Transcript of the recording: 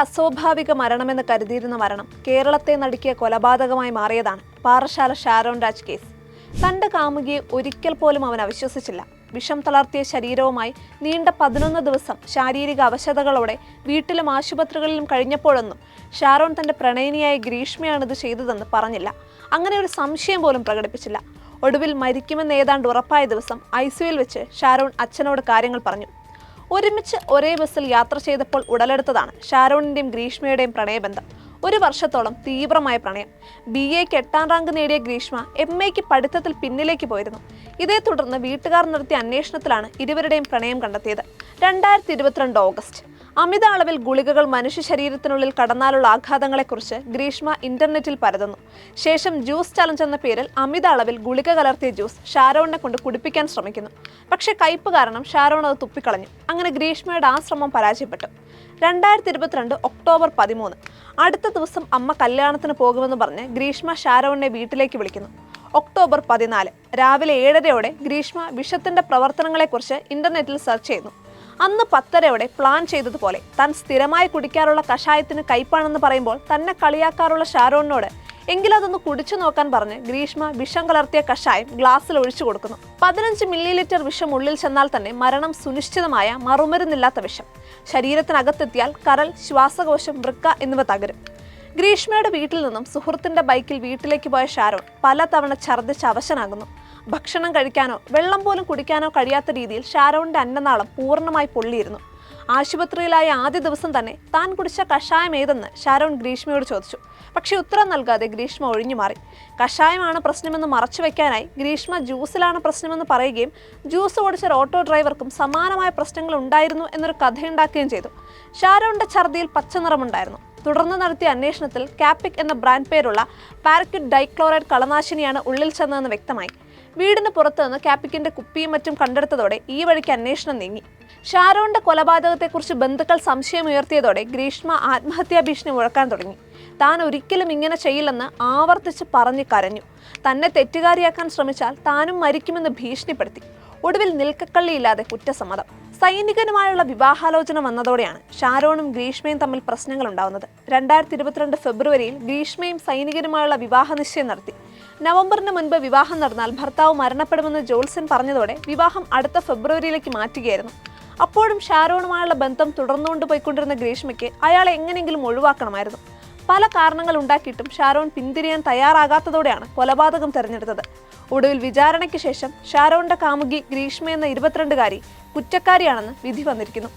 അസ്വാഭാവിക മരണമെന്ന് കരുതിയിരുന്ന മരണം കേരളത്തെ നടുക്കിയ കൊലപാതകമായി മാറിയതാണ് പാറശാല ഷാരോൺ രാജ് കേസ്. തന്റെ കാമുകിയെ ഒരിക്കൽ പോലും അവൻ അവിശ്വസിച്ചില്ല. വിഷം തളർത്തിയ ശരീരവുമായി നീണ്ട പതിനൊന്ന് ദിവസം ശാരീരിക അവശതകളോടെ വീട്ടിലും ആശുപത്രികളിലും കഴിഞ്ഞപ്പോഴൊന്നും ഷാരോൺ തന്റെ പ്രണയിനിയായ ഗ്രീഷ്മയാണ് ഇത് ചെയ്തതെന്ന് പറഞ്ഞില്ല. അങ്ങനെ ഒരു സംശയം പോലും പ്രകടിപ്പിച്ചില്ല. ഒടുവിൽ മരിക്കുമെന്ന് ഏതാണ്ട് ഉറപ്പായ ദിവസം ഐ വെച്ച് ഷാരോൺ അച്ഛനോട് കാര്യങ്ങൾ പറഞ്ഞു. ഒരുമിച്ച് ഒരേ ബസ്സിൽ യാത്ര ചെയ്തപ്പോൾ ഉടലെടുത്തതാണ് ഷാരോണിന്റെയും ഗ്രീഷ്മയുടെയും പ്രണയബന്ധം. ഒരു വർഷത്തോളം തീവ്രമായ പ്രണയം. ബി എക്ക് എട്ടാം റാങ്ക് നേടിയ ഗ്രീഷ്മ എം എക്ക് പഠിത്തത്തിൽ പിന്നിലേക്ക് പോയിരുന്നു. ഇതേ തുടർന്ന് വീട്ടുകാർ നടത്തിയ അന്വേഷണത്തിലാണ് ഇരുവരുടെയും പ്രണയം കണ്ടെത്തിയത്. രണ്ടായിരത്തി ഇരുപത്തിരണ്ട് ഓഗസ്റ്റ്. അമിത അളവിൽ ഗുളികകൾ മനുഷ്യ ശരീരത്തിനുള്ളിൽ കടന്നാലുള്ള ആഘാതങ്ങളെക്കുറിച്ച് ഗ്രീഷ്മ ഇന്റർനെറ്റിൽ പരതുന്നു. ശേഷം ജ്യൂസ് ചലഞ്ച് എന്ന പേരിൽ അമിത അളവിൽ ഗുളിക കലർത്തിയ ജ്യൂസ് ഷാരോണിനെ കൊണ്ട് കുടിപ്പിക്കാൻ ശ്രമിക്കുന്നു. പക്ഷേ കയ്പ് കാരണം ഷാരോൺ അത് തുപ്പിക്കളഞ്ഞു. അങ്ങനെ ഗ്രീഷ്മയുടെ ആ ശ്രമം പരാജയപ്പെട്ടു. രണ്ടായിരത്തി ഇരുപത്തിരണ്ട് ഒക്ടോബർ പതിമൂന്ന്. അടുത്ത ദിവസം അമ്മ കല്യാണത്തിന് പോകുമെന്ന് പറഞ്ഞ് ഗ്രീഷ്മ ഷാരോണിനെ വീട്ടിലേക്ക് വിളിക്കുന്നു. ഒക്ടോബർ പതിനാല്. രാവിലെ ഏഴരയോടെ ഗ്രീഷ്മ വിഷത്തിന്റെ പ്രവർത്തനങ്ങളെക്കുറിച്ച് ഇന്റർനെറ്റിൽ സെർച്ച് ചെയ്യുന്നു. അന്ന് പത്തരയോടെ പ്ലാൻ ചെയ്തതുപോലെ താൻ സ്ഥിരമായി കുടിക്കാറുള്ള കഷായത്തിന് കയ്പാണെന്ന് പറയുമ്പോൾ തന്നെ കളിയാക്കാറുള്ള ഷാരോണിനോട് എങ്കിലും അതൊന്ന് കുടിച്ചു നോക്കാൻ പറഞ്ഞ് ഗ്രീഷ്മ വിഷം കലർത്തിയ കഷായം ഗ്ലാസ്സിൽ ഒഴിച്ചു കൊടുക്കുന്നു. പതിനഞ്ച് മില്ലി ലിറ്റർ വിഷം ഉള്ളിൽ ചെന്നാൽ തന്നെ മരണം സുനിശ്ചിതമായ മറുമരുന്നില്ലാത്ത വിഷം. ശരീരത്തിനകത്തെത്തിയാൽ കരൾ ശ്വാസകോശം വൃക്ക എന്നിവ തകരും. ഗ്രീഷ്മയുടെ വീട്ടിൽ നിന്നും സുഹൃത്തിന്റെ ബൈക്കിൽ വീട്ടിലേക്ക് പോയ ഷാരോൺ പലതവണ ഛർദ്ദിച്ച് അവശനാകുന്നു. ഭക്ഷണം കഴിക്കാനോ വെള്ളം പോലും കുടിക്കാനോ കഴിയാത്ത രീതിയിൽ ഷാരോണിന്റെ അന്നനാളം പൂർണമായി പൊള്ളിയിരുന്നു. ആശുപത്രിയിലായ ആദ്യ ദിവസം തന്നെ താൻ കുടിച്ച കഷായം ഏതെന്ന് ഷാരോൺ ഗ്രീഷ്മയോട് ചോദിച്ചു. പക്ഷേ ഉത്തരം നൽകാതെ ഗ്രീഷ്മ ഒഴിഞ്ഞു മാറി. കഷായമാണ് പ്രശ്നമെന്ന് മറച്ചു വയ്ക്കാനായി ഗ്രീഷ്മ ജ്യൂസിലാണ് പ്രശ്നമെന്ന് പറയുകയും ജ്യൂസ് ഓടിച്ച ഓട്ടോ ഡ്രൈവർക്കും സമാനമായ പ്രശ്നങ്ങൾ ഉണ്ടായിരുന്നു എന്നൊരു കഥയുണ്ടാക്കുകയും ചെയ്തു. ഷാരോണിന്റെ ഛർദിയിൽ പച്ചനിറമുണ്ടായിരുന്നു തുടർന്ന് നടത്തിയ അന്വേഷണത്തിൽ കാപ്പിക് എന്ന ബ്രാൻഡ് പേരുള്ള പാരക്കിഡ് ഡൈക്ലോറൈഡ് കളനാശിനിയാണ് ഉള്ളിൽ ചെന്നതെന്ന് വ്യക്തമായി. വീടിന് പുറത്തുനിന്ന് കാപ്പിക്കിന്റെ കുപ്പിയും മറ്റും കണ്ടെടുത്തതോടെ ഈ വഴിക്ക് അന്വേഷണം നീങ്ങി. ഷാരോണിന്റെ കൊലപാതകത്തെക്കുറിച്ച് ബന്ധുക്കൾ സംശയമുയർത്തിയതോടെ ഗ്രീഷ്മ ആത്മഹത്യാ ഭീഷണി മുഴക്കാൻ തുടങ്ങി. താൻ ഒരിക്കലും ഇങ്ങനെ ചെയ്യില്ലെന്ന് ആവർത്തിച്ച് പറഞ്ഞു കരഞ്ഞു. തന്നെ തെറ്റുകാരിയാക്കാൻ ശ്രമിച്ചാൽ താനും മരിക്കുമെന്ന് ഭീഷണിപ്പെടുത്തി. ഒടുവിൽ നിൽക്കക്കള്ളിയില്ലാതെ കുറ്റസമ്മതം. സൈനികനുമായുള്ള വിവാഹാലോചന വന്നതോടെയാണ് ഷാരോണും ഗ്രീഷ്മയും തമ്മിൽ പ്രശ്നങ്ങൾ ഉണ്ടാവുന്നത് രണ്ടായിരത്തി ഇരുപത്തിരണ്ട് ഫെബ്രുവരിയിൽ ഗ്രീഷ്മയും സൈനികനുമായുള്ള വിവാഹ നിശ്ചയം നടത്തി. നവംബറിന് മുൻപ് വിവാഹം നടന്നാൽ ഭർത്താവ് മരണപ്പെടുമെന്ന് ജോൾസൺ പറഞ്ഞതോടെ വിവാഹം അടുത്ത ഫെബ്രുവരിയിലേക്ക് മാറ്റുകയായിരുന്നു. അപ്പോഴും ഷാരോണുമായുള്ള ബന്ധം തുടർന്നുകൊണ്ട് പോയിക്കൊണ്ടിരുന്ന ഗ്രീഷ്മയ്ക്ക് അയാളെ എങ്ങനെയെങ്കിലും ഒഴിവാക്കണമായിരുന്നു. പല കാരണങ്ങൾ ഉണ്ടാക്കിയിട്ടും ഷാരോൺ പിന്തിരിയാൻ തയ്യാറാകാത്തതോടെയാണ് കൊലപാതകം തെരഞ്ഞെടുത്തത്. ഒടുവിൽ വിചാരണയ്ക്ക് ശേഷം ഷാരോണിന്റെ കാമുകി ഗ്രീഷ്മ എന്ന ഇരുപത്തിരണ്ടുകാരി കുറ്റക്കാരിയാണെന്ന് വിധി വന്നിരിക്കുന്നു.